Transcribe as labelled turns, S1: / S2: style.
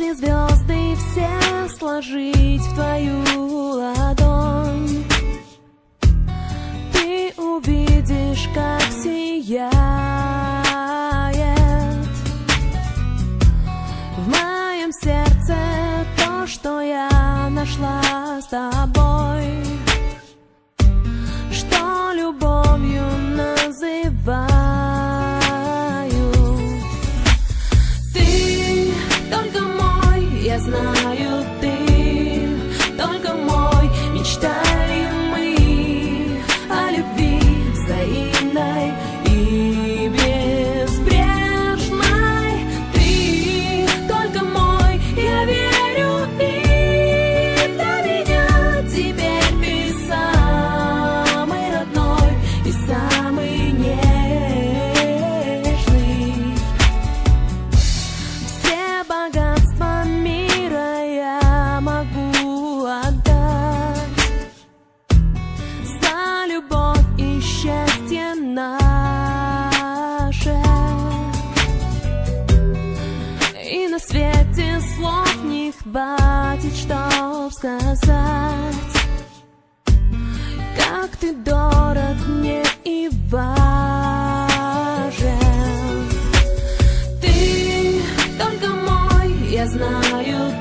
S1: Если звезды все сложить в твою ладонь, ты увидишь, как сияет в моем сердце то, что я нашла с тобой. Я знаю, даже И на свете слов не хватит, чтоб сказать Как ты дорог мне и важен. Ты только мой, я знаю,